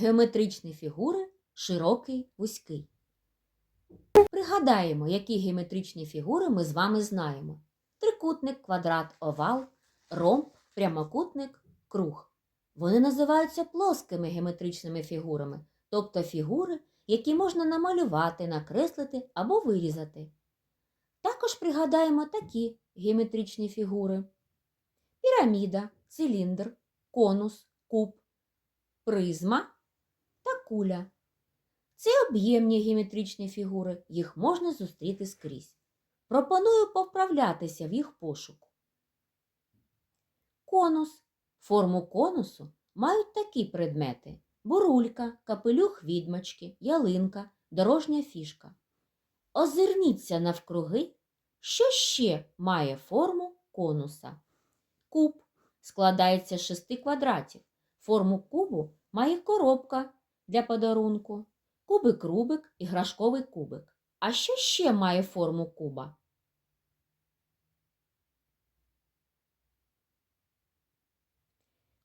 Геометричні фігури широкий, вузький. Пригадаємо, які геометричні фігури ми з вами знаємо: трикутник, квадрат, овал, ромб, прямокутник, круг. Вони називаються плоскими геометричними фігурами, тобто фігури, які можна намалювати, накреслити або вирізати. Також пригадаємо такі геометричні фігури: піраміда, циліндр, конус, куб, призма куля. Це об'ємні геометричні фігури, їх можна зустріти скрізь. Пропоную поправлятися в їх пошуку. Конус. Форму конусу мають такі предмети: бурулька, капелюх відьмачки, ялинка, дорожня фішка. Озирніться навкруги, що ще має форму конуса. Куб складається з шести квадратів. Форму кубу має коробка для подарунку, кубик рубик, іграшковий кубик. А що ще має форму куба?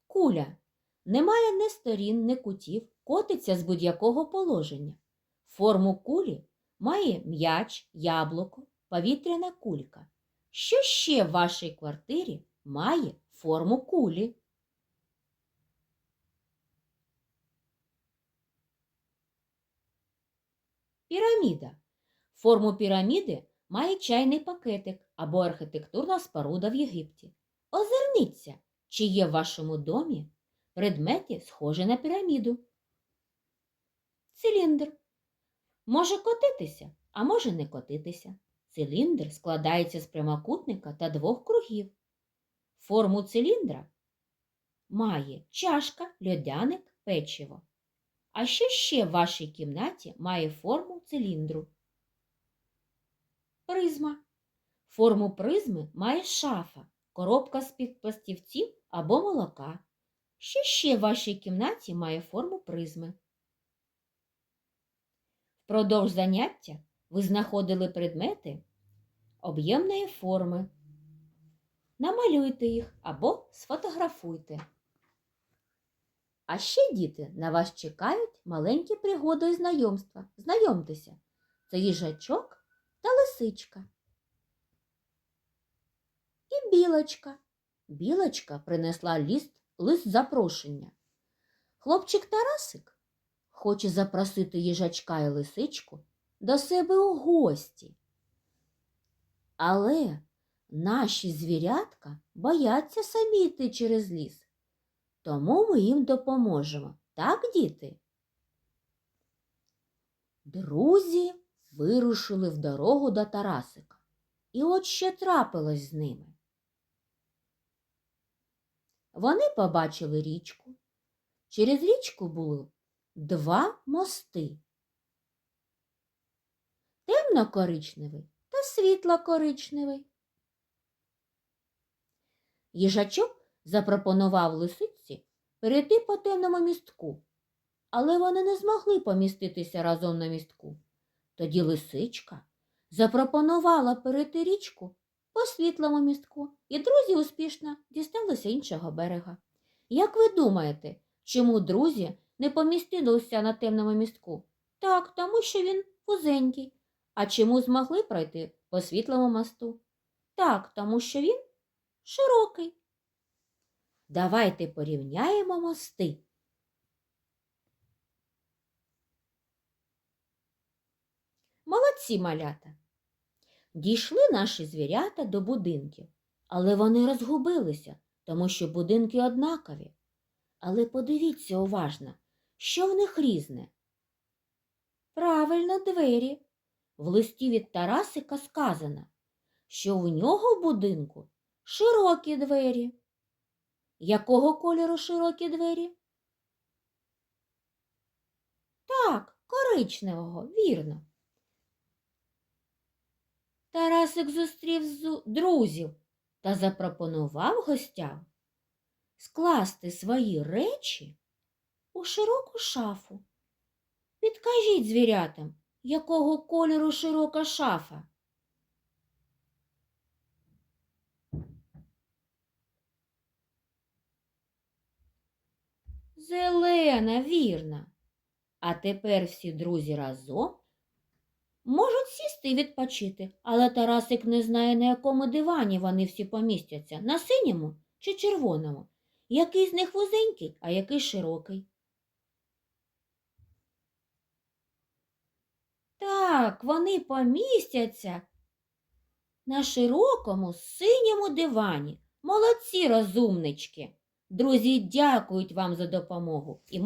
Куля не має ні сторін, ні кутів, котиться з будь-якого положення. Форму кулі має м'яч, яблуко, повітряна кулька. Що ще в вашій квартирі має форму кулі? Піраміда. Форму піраміди має чайний пакетик або архітектурна споруда в Єгипті. Озирніться, чи є в вашому домі предмети, схожі на піраміду. Циліндр. Може котитися, а може не котитися. Циліндр складається з прямокутника та двох кругів. Форму циліндра має чашка, льодяник, печиво. А що ще в вашій кімнаті має форму циліндру? Призма. Форму призми має шафа, коробка з-під пластівців або молока. Що ще в вашій кімнаті має форму призми? Впродовж заняття ви знаходили предмети об'ємної форми. Намалюйте їх або сфотографуйте. А ще, діти, на вас чекають маленькі пригоди і знайомства. Знайомтеся, це їжачок та лисичка. І білочка. Білочка принесла ліст, лист запрошення. Хлопчик Тарасик хоче запросити їжачка і лисичку до себе у гості. Але наші звірятка бояться самі йти через ліс. Тому ми їм допоможемо. Так, діти? Друзі вирушили в дорогу до Тарасика. І от що трапилось з ними. Вони побачили річку. Через річку були два мости. Темно-коричневий та світло-коричневий. Їжачок запропонував лисиці перейти по темному містку, але вони не змогли поміститися разом на містку. Тоді лисичка запропонувала перейти річку по світлому містку, і друзі успішно дісталися іншого берега. Як ви думаєте, чому друзі не помістилися на темному містку? Так, тому що він вузенький. А чому змогли пройти по світлому мосту? Так, тому що він широкий. Давайте порівняємо мости. Молодці малята. Дійшли наші звірята до будинків, але вони розгубилися, тому що будинки однакові. Але подивіться уважно, що в них різне. Правильно, двері. В листі від Тарасика сказано, що у нього в будинку широкі двері. Якого кольору широкі двері? Так, коричневого, вірно. Тарасик зустрів зу- друзів та запропонував гостям скласти свої речі у широку шафу. Підкажіть звірятам, якого кольору широка шафа? Зелена, вірна. А тепер всі друзі разом можуть сісти і відпочити, але Тарасик не знає, на якому дивані вони всі помістяться, на синьому чи червоному. Який з них вузенький, а який широкий. Так, вони помістяться на широкому синьому дивані. Молодці, розумнички. Друзі, дякують вам за допомогу. І